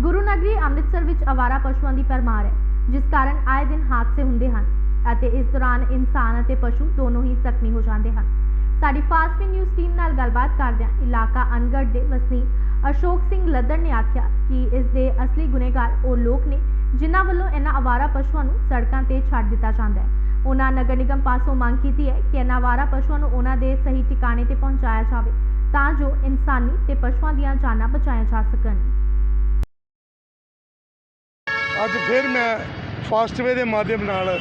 ਗੁਰੂ ਨਗਰੀ ਅੰਮ੍ਰਿਤਸਰ ਵਿੱਚ ਆਵਾਰਾ ਪਸ਼ੂਆਂ ਦੀ ਪਰਮਾਰ ਹੈ, ਜਿਸ ਕਾਰਨ ਆਏ ਦਿਨ ਹਾਦਸੇ ਹੁੰਦੇ ਹਨ ਅਤੇ ਇਸ ਦੌਰਾਨ ਇਨਸਾਨ ਅਤੇ ਪਸ਼ੂ ਦੋਨੋਂ ਹੀ ਜ਼ਖਮੀ ਹੋ ਜਾਂਦੇ ਹਨ। ਸਾਡੀ ਫਾਸਟ ਨਿਊਜ਼ ਟੀਮ ਨਾਲ ਗੱਲਬਾਤ ਕਰਦਿਆਂ ਇਲਾਕਾ ਅਨਗੜ ਦੇ ਵਸਨੀਕ ਅਸ਼ੋਕ ਸਿੰਘ ਲੱਦੜ ਨੇ ਆਖਿਆ ਕਿ ਇਸ ਦੇ ਅਸਲੀ ਗੁਨੇਗਾਰ ਉਹ ਲੋਕ ਨੇ, ਜਿਨ੍ਹਾਂ ਵੱਲੋਂ ਇਹਨਾਂ ਆਵਾਰਾ ਪਸ਼ੂਆਂ ਨੂੰ ਸੜਕਾਂ ਤੇ ਛੱਡ ਦਿੱਤਾ ਜਾਂਦਾ ਹੈ। ਉਹਨਾਂ ਨਗਰ ਨਿਗਮ ਪਾਸੋਂ ਮੰਗ ਕੀਤੀ ਹੈ ਕਿ ਇਹਨਾਂ ਆਵਾਰਾ ਪਸ਼ੂਆਂ ਨੂੰ ਉਹਨਾਂ ਦੇ ਸਹੀ ਟਿਕਾਣੇ ਤੇ ਪਹੁੰਚਾਇਆ ਜਾਵੇ, ਤਾਂ ਜੋ ਇਨਸਾਨੀ ਤੇ ਪਸ਼ੂਆਂ ਦੀਆਂ ਜਾਨਾਂ ਬਚਾਈਆਂ ਜਾ ਸਕਣ। ਅੱਜ ਫਿਰ ਮੈਂ ਫਾਸਟਵੇ ਦੇ ਮਾਧਿਅਮ ਨਾਲ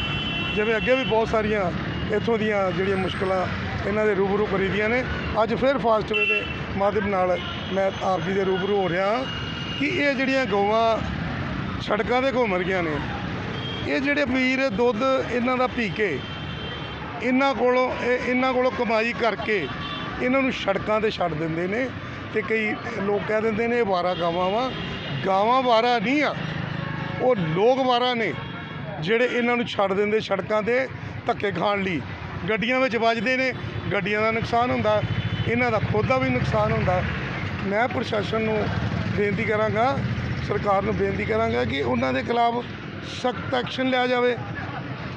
ਜਿਵੇਂ ਅੱਗੇ ਵੀ ਬਹੁਤ ਸਾਰੀਆਂ ਇੱਥੋਂ ਦੀਆਂ ਜਿਹੜੀਆਂ ਮੁਸ਼ਕਲਾਂ ਇਹਨਾਂ ਦੇ ਰੂਬਰੂ ਕਰੀਦੀਆਂ ਨੇ, ਅੱਜ ਫਿਰ ਫਾਸਟਵੇ ਦੇ ਮਾਧਿਅਮ ਨਾਲ ਮੈਂ ਆਪ ਜੀ ਦੇ ਰੂਬਰੂ ਹੋ ਰਿਹਾ ਹਾਂ ਕਿ ਇਹ ਜਿਹੜੀਆਂ ਗਊਆਂ ਸੜਕਾਂ ਤੇ ਘੁੰਮ ਰਹੀਆਂ ਨੇ, ਇਹ ਜਿਹੜੇ ਵੀਰ ਦੁੱਧ ਇਹਨਾਂ ਦਾ ਪੀ ਕੇ ਇਹਨਾਂ ਕੋਲੋਂ ਇਹਨਾਂ ਕੋਲੋਂ ਕਮਾਈ ਕਰਕੇ ਇਹਨਾਂ ਨੂੰ ਸੜਕਾਂ ਤੇ ਛੱਡ ਦਿੰਦੇ ਨੇ ਤੇ ਕਈ ਲੋਕ ਕਹਿ ਦਿੰਦੇ ਨੇ ਇਹ ਵਾਰਾ ਗਾਵਾਂ ਵਾ, ਗਾਵਾਂ ਵਾਰਾ ਨਹੀਂ ਆ। ਉਹ ਲੋਕ ਵਾਰਾ ਨੇ ਜਿਹੜੇ ਇਹਨਾਂ ਨੂੰ ਛੱਡ ਦਿੰਦੇ ਸੜਕਾਂ ਤੇ ਧੱਕੇ ਖਾਣ ਲਈ। ਗੱਡੀਆਂ ਵਿੱਚ ਵੱਜਦੇ ਨੇ, ਗੱਡੀਆਂ ਦਾ ਨੁਕਸਾਨ ਹੁੰਦਾ, ਇਹਨਾਂ ਦਾ ਖੁਦ ਦਾ ਵੀ ਨੁਕਸਾਨ ਹੁੰਦਾ। ਮੈਂ ਪ੍ਰਸ਼ਾਸਨ ਨੂੰ ਬੇਨਤੀ ਕਰਾਂਗਾ, ਸਰਕਾਰ ਨੂੰ ਬੇਨਤੀ ਕਰਾਂਗਾ ਕਿ ਉਹਨਾਂ ਦੇ ਖਿਲਾਫ ਸਖਤ ਐਕਸ਼ਨ ਲਿਆ ਜਾਵੇ।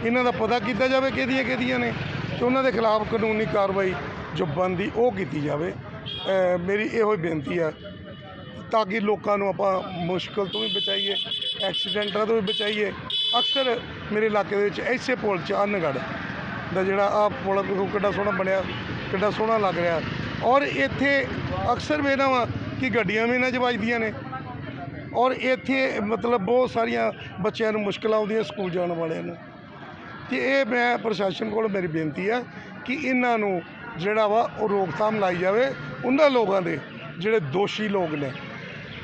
ਇਹਨਾਂ ਦਾ ਪਤਾ ਕੀਤਾ ਜਾਵੇ ਕਿਹਦੀਆਂ ਕਿਹਦੀਆਂ ਨੇ ਤੇ ਉਹਨਾਂ ਦੇ ਖਿਲਾਫ ਕਾਨੂੰਨੀ ਕਾਰਵਾਈ ਜੋ ਬਣਦੀ ਉਹ ਕੀਤੀ ਜਾਵੇ। ਮੇਰੀ ਇਹੋ ਹੀ ਬੇਨਤੀ ਆ ਤਾਂ ਕਿ ਲੋਕਾਂ ਨੂੰ ਆਪਾਂ ਮੁਸ਼ਕਲ ਤੋਂ ਵੀ ਬਚਾਈਏ। ਐਕਸੀਡੈਂਟਾਂ ਤੋਂ ਵੀ ਬਚਾਈਏ। ਅਕਸਰ ਮੇਰੇ ਇਲਾਕੇ ਦੇ ਵਿੱਚ ਐਸੇ ਪੁਲ 'ਚ ਅਨਗੜ ਦਾ ਜਿਹੜਾ ਆ ਪੁਲ ਵੇਖੋ ਕਿੱਡਾ ਸੋਹਣਾ ਬਣਿਆ, ਕਿੱਡਾ ਸੋਹਣਾ ਲੱਗ ਰਿਹਾ। ਔਰ ਇੱਥੇ ਅਕਸਰ ਵੇਖਦਾ ਵਾ ਕਿ ਗੱਡੀਆਂ ਵੀ ਇਹਨਾਂ ਜਵਾਜਦੀਆਂ ਨੇ। ਔਰ ਇੱਥੇ ਮਤਲਬ ਬਹੁਤ ਸਾਰੀਆਂ ਬੱਚਿਆਂ ਨੂੰ ਮੁਸ਼ਕਲਾਂ ਆਉਂਦੀਆਂ ਸਕੂਲ ਜਾਣ ਵਾਲਿਆਂ ਨੂੰ। ਤੇ ਇਹ ਮੈਂ ਪ੍ਰਸ਼ਾਸਨ ਕੋਲ ਮੇਰੀ ਬੇਨਤੀ ਆ ਕਿ ਇਹਨਾਂ ਨੂੰ ਜਿਹੜਾ ਵਾ ਉਹ ਰੋਕਥਾਮ ਲਾਈ ਜਾਵੇ ਉਹਨਾਂ ਲੋਕਾਂ ਦੇ, ਜਿਹੜੇ ਦੋਸ਼ੀ ਲੋਕ ਨੇ।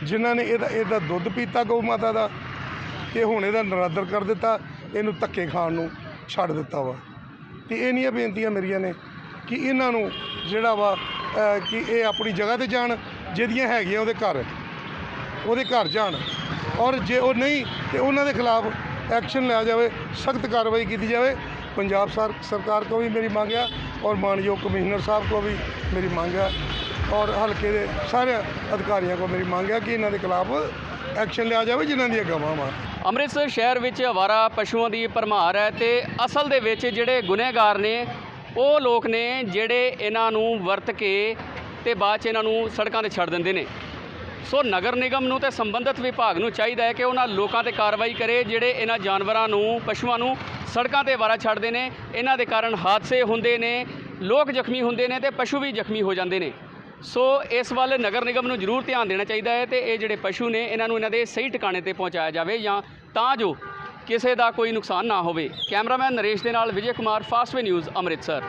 ਜਿਨ੍ਹਾਂ ਨੇ ਇਹਦਾ ਇਹਦਾ ਦੁੱਧ ਪੀਤਾ ਗਊ ਮਾਤਾ ਦਾ ਤੇ ਹੁਣ ਇਹਦਾ ਨਰਾਦਰ ਕਰ ਦਿੱਤਾ, ਇਹਨੂੰ ਧੱਕੇ ਖਾਣ ਨੂੰ ਛੱਡ ਦਿੱਤਾ ਵਾ। ਤੇ ਇਹਨੀਆਂ ਬੇਨਤੀਆਂ ਮੇਰੀਆਂ ਨੇ ਕਿ ਇਹਨਾਂ ਨੂੰ ਜਿਹੜਾ ਵਾ ਕਿ ਇਹ ਆਪਣੀ ਜਗ੍ਹਾ ਤੇ ਜਾਣ, ਜਿਹਦੀਆਂ ਹੈਗੀਆਂ ਉਹਦੇ ਘਰ ਉਹਦੇ ਘਰ ਜਾਣ। ਔਰ ਜੇ ਉਹ ਨਹੀਂ, ਤੇ ਉਹਨਾਂ ਦੇ ਖਿਲਾਫ ਐਕਸ਼ਨ ਲਿਆ ਜਾਵੇ, ਸਖਤ ਕਾਰਵਾਈ ਕੀਤੀ ਜਾਵੇ। ਪੰਜਾਬ ਸਰ, ਸਰਕਾਰ ਕੋ ਵੀ ਮੇਰੀ ਮੰਗ ਹੈ ਔਰ ਮਾਨਯੋਗ ਕਮਿਸ਼ਨਰ ਸਾਹਿਬ ਕੋ ਵੀ ਮੇਰੀ ਮੰਗ ਹੈ ਔਰ ਹਲਕੇ ਦੇ ਸਾਰੇ ਅਧਿਕਾਰੀਆਂ ਕੋ ਮੇਰੀ ਮੰਗ ਹੈ ਕਿ ਇਹਨਾਂ ਦੇ ਖਿਲਾਫ ਐਕਸ਼ਨ ਲਿਆ ਜਾਵੇ, ਜਿਨ੍ਹਾਂ ਦੀਆਂ ਗਵਾਹਾਂ ਵਾ ਅੰਮ੍ਰਿਤਸਰ ਸ਼ਹਿਰ ਵਿੱਚ ਅਵਾਰਾ ਪਸ਼ੂਆਂ ਦੀ ਭਰਮਾਰ ਹੈ ਤੇ ਅਸਲ ਦੇ ਵਿੱਚ ਜਿਹੜੇ ਗੁਨਹਗਾਰ ਨੇ, ਉਹ ਲੋਕ ਨੇ ਜਿਹੜੇ ਇਹਨਾਂ ਨੂੰ ਵਰਤ ਕੇ ਤੇ ਬਾਅਦ ਚ ਇਹਨਾਂ ਨੂੰ ਸੜਕਾਂ ਤੇ ਛੱਡ ਦਿੰਦੇ ਨੇ। ਸੋ ਨਗਰ ਨਿਗਮ ਨੂੰ ਤੇ ਸੰਬੰਧਿਤ ਵਿਭਾਗ ਨੂੰ ਚਾਹੀਦਾ ਹੈ ਕਿ ਉਹਨਾਂ ਲੋਕਾਂ ਤੇ ਕਾਰਵਾਈ ਕਰੇ, ਜਿਹੜੇ ਇਹਨਾਂ ਜਾਨਵਰਾਂ ਨੂੰ, ਪਸ਼ੂਆਂ ਨੂੰ ਸੜਕਾਂ ਤੇ ਵਾਰਾ ਛੱਡਦੇ ਨੇ। ਇਹਨਾਂ ਦੇ ਕਾਰਨ ਹਾਦਸੇ ਹੁੰਦੇ ਨੇ, ਲੋਕ ਜ਼ਖਮੀ ਹੁੰਦੇ ਨੇ ਤੇ ਪਸ਼ੂ ਵੀ ਜ਼ਖਮੀ ਹੋ ਜਾਂਦੇ ਨੇ। ਸੋ ਇਸ ਵੱਲ ਨਗਰ ਨਿਗਮ ਨੂੰ ਜ਼ਰੂਰ ਧਿਆਨ ਦੇਣਾ ਚਾਹੀਦਾ ਹੈ ਤੇ ਇਹ ਜਿਹੜੇ ਪਸ਼ੂ ਨੇ, ਇਹਨਾਂ ਨੂੰ ਇਹਨਾਂ ਦੇ ਸਹੀ ਟਿਕਾਣੇ ਤੇ ਪਹੁੰਚਾਇਆ ਜਾਵੇ ਜਾਂ ਤਾਂ ਜੋ ਕਿਸੇ ਦਾ ਕੋਈ ਨੁਕਸਾਨ ਨਾ ਹੋਵੇ। ਕੈਮਰਾਮੈਨ ਨਰੇਸ਼ ਦੇ ਨਾਲ ਵਿਜੇ ਕੁਮਾਰ ਫਾਸਟਵੇ ਨਿਊਜ਼, ਅੰਮ੍ਰਿਤਸਰ।